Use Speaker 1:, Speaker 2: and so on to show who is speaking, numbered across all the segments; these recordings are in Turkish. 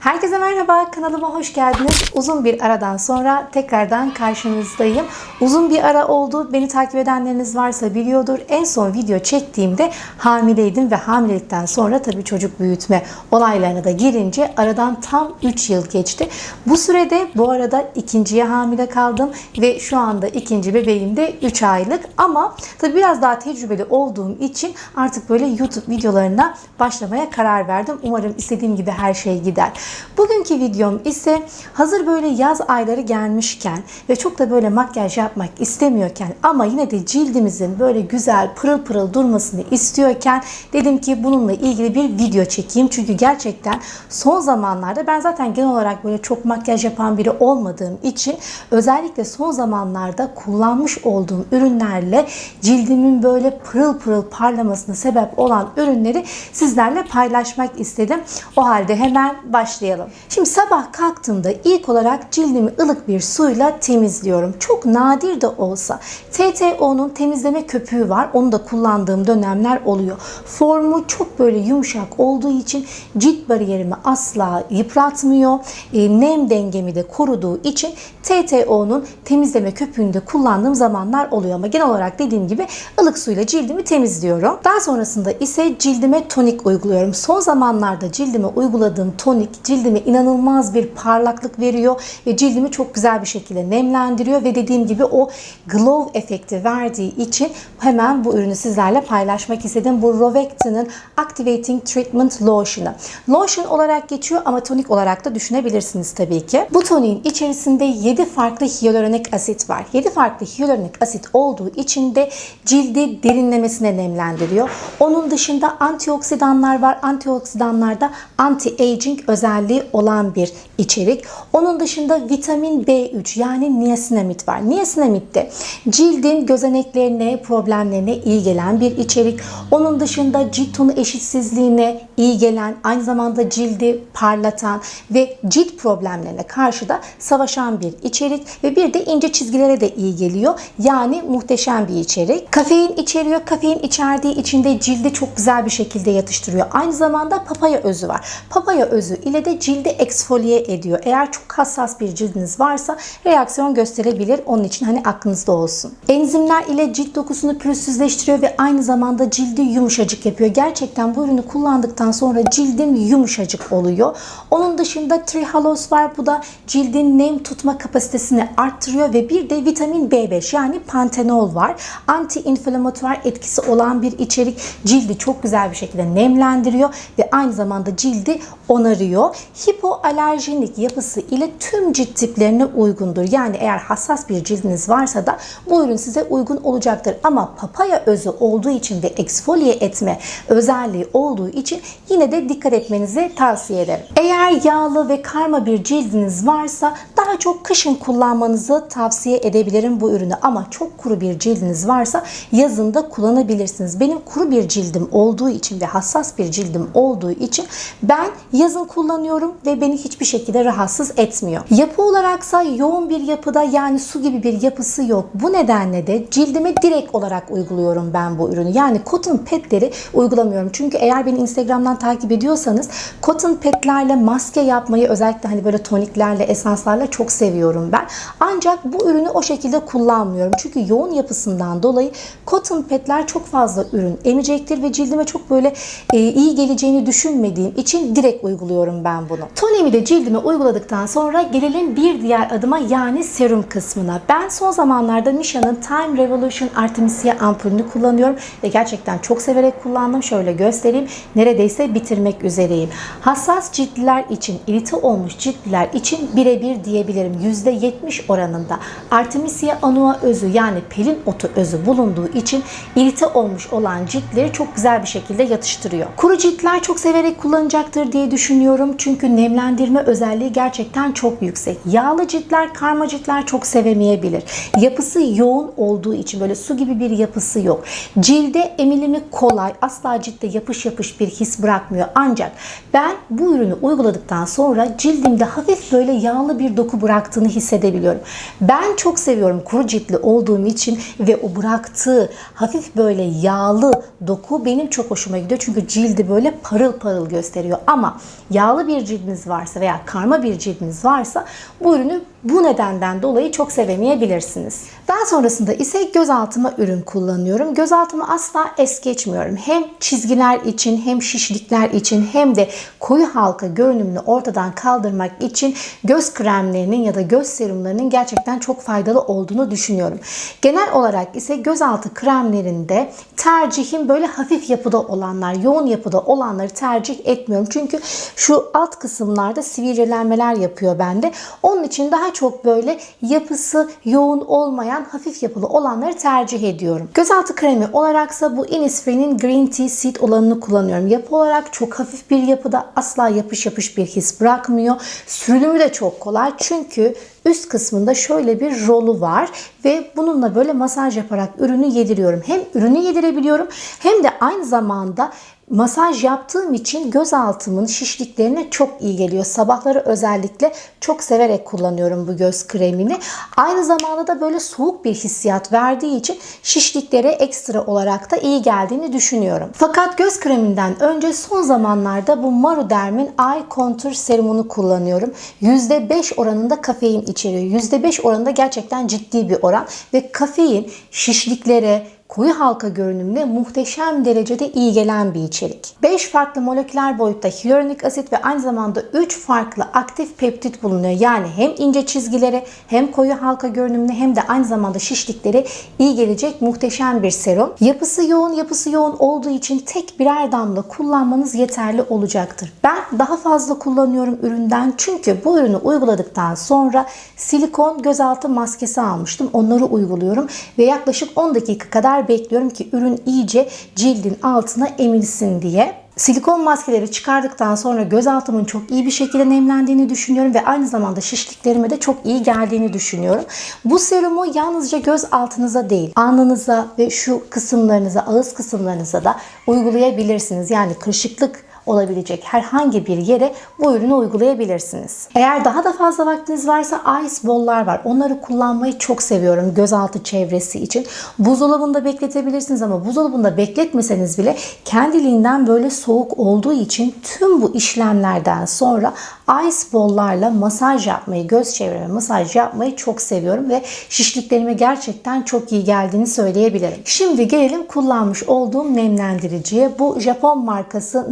Speaker 1: Herkese merhaba, kanalıma hoş geldiniz. Uzun bir aradan sonra tekrardan karşınızdayım. Uzun bir ara oldu. Beni takip edenleriniz varsa biliyordur. En son video çektiğimde hamileydim ve hamilelikten sonra tabii çocuk büyütme olaylarına da girince aradan tam 3 yıl geçti. Bu sürede bu arada ikinciye hamile kaldım ve şu anda ikinci bebeğim de 3 aylık ama tabii biraz daha tecrübeli olduğum için artık böyle YouTube videolarına başlamaya karar verdim. Umarım istediğim gibi her şey gider. Bugünkü videom ise hazır böyle yaz ayları gelmişken ve çok da böyle makyaj yapmak istemiyorken ama yine de cildimizin böyle güzel pırıl pırıl durmasını istiyorken dedim ki bununla ilgili bir video çekeyim. Çünkü gerçekten son zamanlarda ben zaten genel olarak böyle çok makyaj yapan biri olmadığım için özellikle son zamanlarda kullanmış olduğum ürünlerle cildimin böyle pırıl pırıl parlamasına sebep olan ürünleri sizlerle paylaşmak istedim. O halde hemen başlayalım. Şimdi sabah kalktığımda ilk olarak cildimi ılık bir suyla temizliyorum. Çok nadir de olsa TTO'nun temizleme köpüğü var. Onu da kullandığım dönemler oluyor. Formu çok böyle yumuşak olduğu için cilt bariyerimi asla yıpratmıyor. E, nem dengemi de koruduğu için TTO'nun temizleme köpüğünü de kullandığım zamanlar oluyor. Ama genel olarak dediğim gibi ılık suyla cildimi temizliyorum. Daha sonrasında ise cildime tonik uyguluyorum. Son zamanlarda cildime uyguladığım tonik cildime inanılmaz bir parlaklık veriyor ve cildimi çok güzel bir şekilde nemlendiriyor ve dediğim gibi o glow efekti verdiği için hemen bu ürünü sizlerle paylaşmak istedim. Bu Rovecta'nın Activating Treatment Lotion'ı. Lotion olarak geçiyor ama tonik olarak da düşünebilirsiniz tabii ki. Bu toniğin içerisinde 7 farklı hyaluronik asit var. 7 farklı hyaluronik asit olduğu için de cildi derinlemesine nemlendiriyor. Onun dışında antioksidanlar var. Antioksidanlar da anti-aging özelliği olan bir içerik. Onun dışında vitamin B3 yani niasinamid var. Niasinamid de cildin gözeneklerine, problemlerine iyi gelen bir içerik. Onun dışında cilt tonu eşitsizliğine iyi gelen, aynı zamanda cildi parlatan ve cilt problemlerine karşı da savaşan bir içerik ve bir de ince çizgilere de iyi geliyor. Yani muhteşem bir içerik. Kafein içeriyor. Kafein içerdiği için de cildi çok güzel bir şekilde yatıştırıyor. Aynı zamanda papaya özü var. Papaya özü ile de cildi eksfoliye ediyor. Eğer çok hassas bir cildiniz varsa reaksiyon gösterebilir. Onun için hani aklınızda olsun. Enzimler ile cilt dokusunu pürüzsüzleştiriyor ve aynı zamanda cildi yumuşacık yapıyor. Gerçekten bu ürünü kullandıktan sonra cildim yumuşacık oluyor. Onun dışında Trihalos var. Bu da cildin nem tutma kapasitesini arttırıyor ve bir de vitamin B5 yani pantenol var. Anti-inflamatuar etkisi olan bir içerik. Cildi çok güzel bir şekilde nemlendiriyor ve aynı zamanda cildi onarıyor. Hipoalerjenik yapısı ile tüm cilt tiplerine uygundur. Yani eğer hassas bir cildiniz varsa da bu ürün size uygun olacaktır. Ama papaya özü olduğu için ve eksfoliye etme özelliği olduğu için yine de dikkat etmenizi tavsiye ederim. Eğer yağlı ve karma bir cildiniz varsa daha çok kışın kullanmanızı tavsiye edebilirim bu ürünü. Ama çok kuru bir cildiniz varsa yazın da kullanabilirsiniz. Benim kuru bir cildim olduğu için ve hassas bir cildim olduğu için ben yazın kullanıyorum ve beni hiçbir şekilde rahatsız etmiyor. Yapı olaraksa yoğun bir yapıda yani su gibi bir yapısı yok. Bu nedenle de cildime direkt olarak uyguluyorum ben bu ürünü. Yani cotton petleri uygulamıyorum. Çünkü eğer beni Instagram'dan takip ediyorsanız cotton petlerle maske yapmayı özellikle hani böyle toniklerle, esanslarla çok seviyorum ben. Ancak bu ürünü o şekilde kullanmıyorum. Çünkü yoğun yapısından dolayı cotton petler çok fazla ürün emecektir ve cildime çok böyle e, iyi geleceğini düşünmediğim için direkt uyguluyorum ben bunu. Tonemi de cildime uyguladıktan sonra gelelim bir diğer adıma yani serum kısmına. Ben son zamanlarda Misha'nın Time Revolution Artemisia ampulünü kullanıyorum ve gerçekten çok severek kullandım. Şöyle göstereyim. Neredeyse bitirmek üzereyim. Hassas ciltliler için, irite olmuş ciltliler için birebir diyebilirim. %70 oranında Artemisia annua özü yani pelin otu özü bulunduğu için irite olmuş olan ciltleri çok güzel bir şekilde yatıştırıyor. Kuru ciltler çok severek kullanacaktır diye düşünüyorum. Çünkü nemlendirme özelliği gerçekten çok yüksek. Yağlı ciltler, karma ciltler çok sevemeyebilir. Yapısı yoğun olduğu için böyle su gibi bir yapısı yok. Cilde emilimi kolay. Asla ciltte yapış yapış bir his bırakmıyor. Ancak ben bu ürünü uyguladıktan sonra cildimde hafif böyle yağlı bir doku bıraktığını hissedebiliyorum. Ben çok seviyorum kuru ciltli olduğum için ve o bıraktığı hafif böyle yağlı doku benim çok hoşuma gidiyor. Çünkü cildi böyle parıl parıl gösteriyor. Ama yağlı bir cildiniz varsa veya karma bir cildiniz varsa bu ürünü bu nedenden dolayı çok sevemeyebilirsiniz. Daha sonrasında ise gözaltıma ürün kullanıyorum. Gözaltımı asla es geçmiyorum. Hem çizgiler için hem şişlikler için hem de koyu halka görünümünü ortadan kaldırmak için göz kremlerinin ya da göz serumlarının gerçekten çok faydalı olduğunu düşünüyorum. Genel olarak ise gözaltı kremlerinde tercihim böyle hafif yapıda olanlar, yoğun yapıda olanları tercih etmiyorum. Çünkü şu alt kısımlarda sivilcelenmeler yapıyor bende. Onun için daha çok böyle yapısı yoğun olmayan hafif yapılı olanları tercih ediyorum. Gözaltı kremi olaraksa bu Innisfree'nin Green Tea Seed olanını kullanıyorum. Yapı olarak çok hafif bir yapıda asla yapış yapış bir his bırakmıyor. Sürülümü de çok kolay çünkü üst kısmında şöyle bir rolu var ve bununla böyle masaj yaparak ürünü yediriyorum. Hem ürünü yedirebiliyorum hem de aynı zamanda masaj yaptığım için göz altımın şişliklerine çok iyi geliyor. Sabahları özellikle çok severek kullanıyorum bu göz kremini. Aynı zamanda da böyle soğuk bir hissiyat verdiği için şişliklere ekstra olarak da iyi geldiğini düşünüyorum. Fakat göz kreminden önce son zamanlarda bu Maruderm'in Eye Contour serumunu kullanıyorum. %5 oranında kafein içeriyor. %5 oranında gerçekten ciddi bir oran ve kafein şişliklere, koyu halka görünümüne muhteşem derecede iyi gelen bir içerik. 5 farklı moleküler boyutta hyaluronik asit ve aynı zamanda 3 farklı aktif peptit bulunuyor. Yani hem ince çizgilere hem koyu halka görünümüne hem de aynı zamanda şişliklere iyi gelecek muhteşem bir serum. Yapısı yoğun, yapısı yoğun olduğu için tek birer damla kullanmanız yeterli olacaktır. Ben daha fazla kullanıyorum üründen çünkü bu ürünü uyguladıktan sonra silikon gözaltı maskesi almıştım. Onları uyguluyorum ve yaklaşık 10 dakika kadar bekliyorum ki ürün iyice cildin altına emilsin diye. Silikon maskeleri çıkardıktan sonra gözaltımın çok iyi bir şekilde nemlendiğini düşünüyorum ve aynı zamanda şişliklerime de çok iyi geldiğini düşünüyorum. Bu serumu yalnızca göz altınıza değil, alnınıza ve şu kısımlarınıza, ağız kısımlarınıza da uygulayabilirsiniz. Yani kırışıklık olabilecek herhangi bir yere bu ürünü uygulayabilirsiniz. Eğer daha da fazla vaktiniz varsa ice ball'lar var. Onları kullanmayı çok seviyorum gözaltı çevresi için. Buzdolabında bekletebilirsiniz ama buzdolabında bekletmeseniz bile kendiliğinden böyle soğuk olduğu için tüm bu işlemlerden sonra ice ball'larla masaj yapmayı, göz çevreme masaj yapmayı çok seviyorum ve şişliklerime gerçekten çok iyi geldiğini söyleyebilirim. Şimdi gelelim kullanmış olduğum nemlendiriciye. Bu Japon markası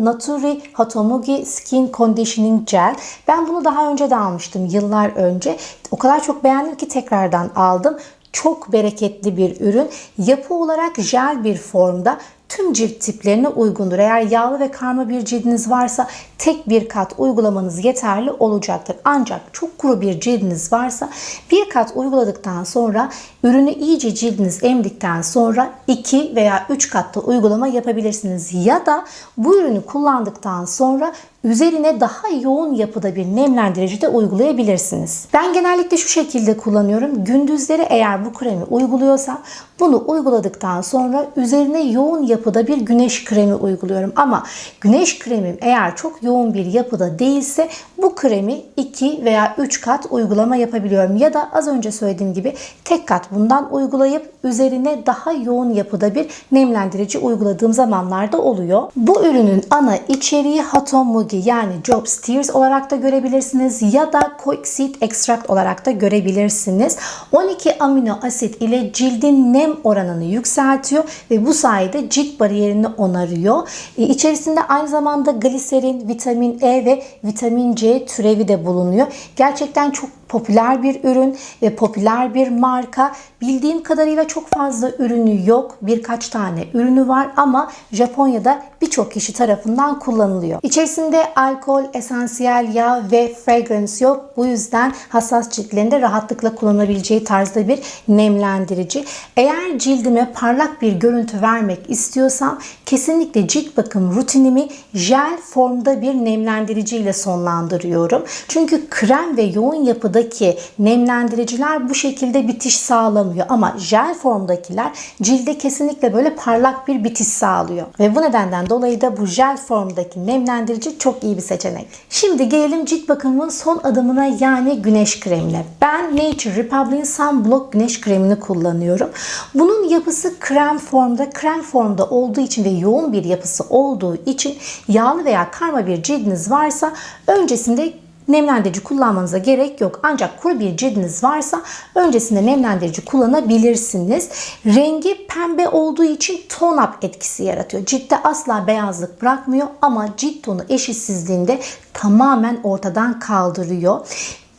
Speaker 1: Natura Hatomugi Skin Conditioning Gel. Ben bunu daha önce de almıştım yıllar önce. O kadar çok beğendim ki tekrardan aldım. Çok bereketli bir ürün. Yapı olarak jel bir formda tüm cilt tiplerine uygundur. Eğer yağlı ve karma bir cildiniz varsa tek bir kat uygulamanız yeterli olacaktır. Ancak çok kuru bir cildiniz varsa bir kat uyguladıktan sonra ürünü iyice cildiniz emdikten sonra 2 veya 3 katta uygulama yapabilirsiniz. Ya da bu ürünü kullandıktan sonra üzerine daha yoğun yapıda bir nemlendirici de uygulayabilirsiniz. Ben genellikle şu şekilde kullanıyorum. Gündüzleri eğer bu kremi uyguluyorsam bunu uyguladıktan sonra üzerine yoğun yapıda bir güneş kremi uyguluyorum. Ama güneş kremim eğer çok yoğun bir yapıda değilse bu kremi 2 veya 3 kat uygulama yapabiliyorum. Ya da az önce söylediğim gibi tek kat bundan uygulayıp üzerine daha yoğun yapıda bir nemlendirici uyguladığım zamanlarda oluyor. Bu ürünün ana içeriği Hatomugi yani Jobs Tears olarak da görebilirsiniz ya da Coixid Extract olarak da görebilirsiniz. 12 amino asit ile cildin nem oranını yükseltiyor ve bu sayede cilt bariyerini onarıyor. E, İçerisinde aynı zamanda gliserin, vitamin E ve vitamin C türevi de bulunuyor. Gerçekten çok popüler bir ürün ve popüler bir marka. Bildiğim kadarıyla çok fazla ürünü yok. Birkaç tane ürünü var ama Japonya'da birçok kişi tarafından kullanılıyor. İçerisinde alkol, esansiyel yağ ve fragrance yok. Bu yüzden hassas ciltlerinde rahatlıkla kullanabileceği tarzda bir nemlendirici. Eğer cildime parlak bir görüntü vermek istiyorsam kesinlikle cilt bakım rutinimi jel formda bir nemlendirici ile sonlandırıyorum. Çünkü krem ve yoğun yapıdaki nemlendiriciler bu şekilde bitiş sağlamıyor ama jel formdakiler cilde kesinlikle böyle parlak bir bitiş sağlıyor. Ve bu nedenden dolayı da bu jel formdaki nemlendirici çok iyi bir seçenek. Şimdi gelelim cilt bakımının son adımına yani güneş kremine. Ben Nature Republic'in Sunblock güneş kremini kullanıyorum. Bunun yapısı krem formda, krem formda olduğu için ve yoğun bir yapısı olduğu için yağlı veya karma bir cildiniz varsa öncesinde nemlendirici kullanmanıza gerek yok. Ancak kuru bir cildiniz varsa öncesinde nemlendirici kullanabilirsiniz. Rengi pembe olduğu için tone up etkisi yaratıyor. Ciltte asla beyazlık bırakmıyor ama cilt tonu eşitsizliğinde tamamen ortadan kaldırıyor.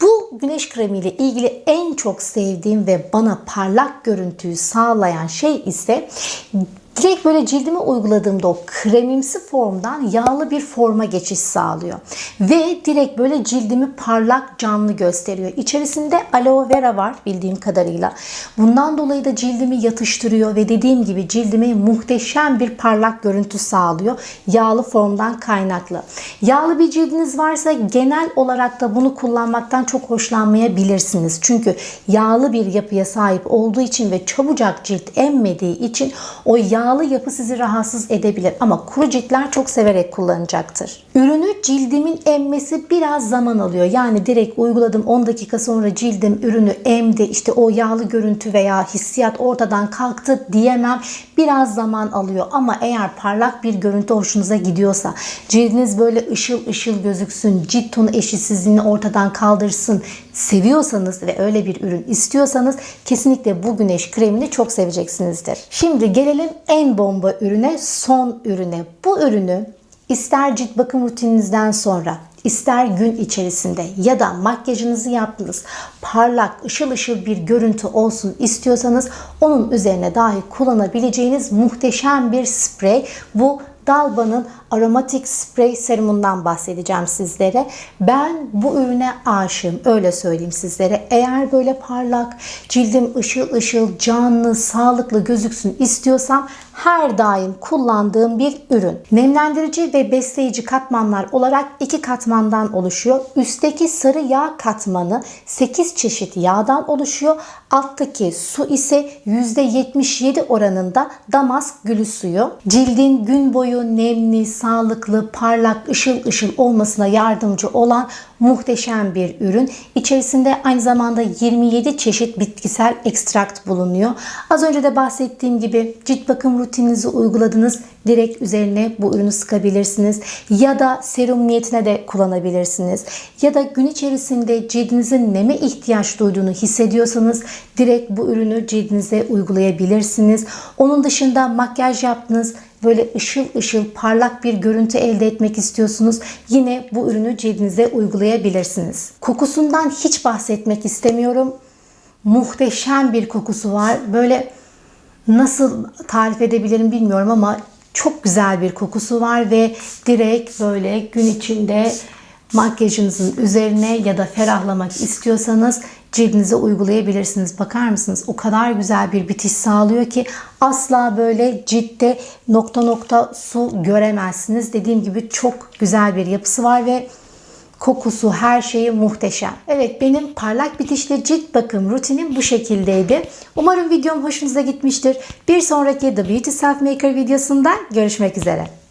Speaker 1: Bu güneş kremiyle ilgili en çok sevdiğim ve bana parlak görüntüyü sağlayan şey ise direkt böyle cildime uyguladığımda o kremimsi formdan yağlı bir forma geçiş sağlıyor. Ve direkt böyle cildimi parlak canlı gösteriyor. İçerisinde aloe vera var bildiğim kadarıyla. Bundan dolayı da cildimi yatıştırıyor ve dediğim gibi cildime muhteşem bir parlak görüntü sağlıyor. Yağlı formdan kaynaklı. Yağlı bir cildiniz varsa genel olarak da bunu kullanmaktan çok hoşlanmayabilirsiniz. Çünkü yağlı bir yapıya sahip olduğu için ve çabucak cilt emmediği için o yağlı yapı sizi rahatsız edebilir. Ama kuru ciltler çok severek kullanacaktır. Ürünü cildimin emmesi biraz zaman alıyor. Yani direkt uyguladım 10 dakika sonra cildim ürünü emdi. İşte o yağlı görüntü veya hissiyat ortadan kalktı diyemem. Biraz zaman alıyor ama eğer parlak bir görüntü hoşunuza gidiyorsa, cildiniz böyle ışıl ışıl gözüksün, cilt tonu eşitsizliğini ortadan kaldırsın, seviyorsanız ve öyle bir ürün istiyorsanız kesinlikle bu güneş kremini çok seveceksinizdir. Şimdi gelelim en bomba ürüne, son ürüne. Bu ürünü ister cilt bakım rutininizden sonra ister gün içerisinde ya da makyajınızı yaptınız parlak ışıl ışıl bir görüntü olsun istiyorsanız onun üzerine dahi kullanabileceğiniz muhteşem bir sprey. Bu Dalba'nın aromatik sprey serumundan bahsedeceğim sizlere. Ben bu ürüne aşığım öyle söyleyeyim sizlere. Eğer böyle parlak, cildim ışıl ışıl, canlı, sağlıklı gözüksün istiyorsam her daim kullandığım bir ürün. Nemlendirici ve besleyici katmanlar olarak iki katmandan oluşuyor. Üstteki sarı yağ katmanı 8 çeşit yağdan oluşuyor. Alttaki su ise %77 oranında damask gülü suyu. Cildin gün boyu nemli, sağlıklı, parlak, ışıl ışıl olmasına yardımcı olan muhteşem bir ürün. İçerisinde aynı zamanda 27 çeşit bitkisel ekstrakt bulunuyor. Az önce de bahsettiğim gibi cilt bakım rutininizi uyguladınız. Direkt üzerine bu ürünü sıkabilirsiniz. Ya da serum niyetine de kullanabilirsiniz. Ya da gün içerisinde cildinizin neme ihtiyaç duyduğunu hissediyorsanız direkt bu ürünü cildinize uygulayabilirsiniz. Onun dışında makyaj yaptınız böyle ışıl ışıl parlak bir görüntü elde etmek istiyorsunuz yine bu ürünü cildinize uygulayabilirsiniz. Kokusundan hiç bahsetmek istemiyorum. Muhteşem bir kokusu var. Böyle nasıl tarif edebilirim bilmiyorum ama çok güzel bir kokusu var ve direkt böyle gün içinde makyajınızın üzerine ya da ferahlamak istiyorsanız cildinize uygulayabilirsiniz. Bakar mısınız? O kadar güzel bir bitiş sağlıyor ki asla böyle ciltte nokta nokta su göremezsiniz. Dediğim gibi çok güzel bir yapısı var ve kokusu, her şeyi muhteşem. Evet benim parlak bitişli cilt bakım rutinim bu şekildeydi. Umarım videom hoşunuza gitmiştir. Bir sonraki The Beauty Self Maker videosunda görüşmek üzere.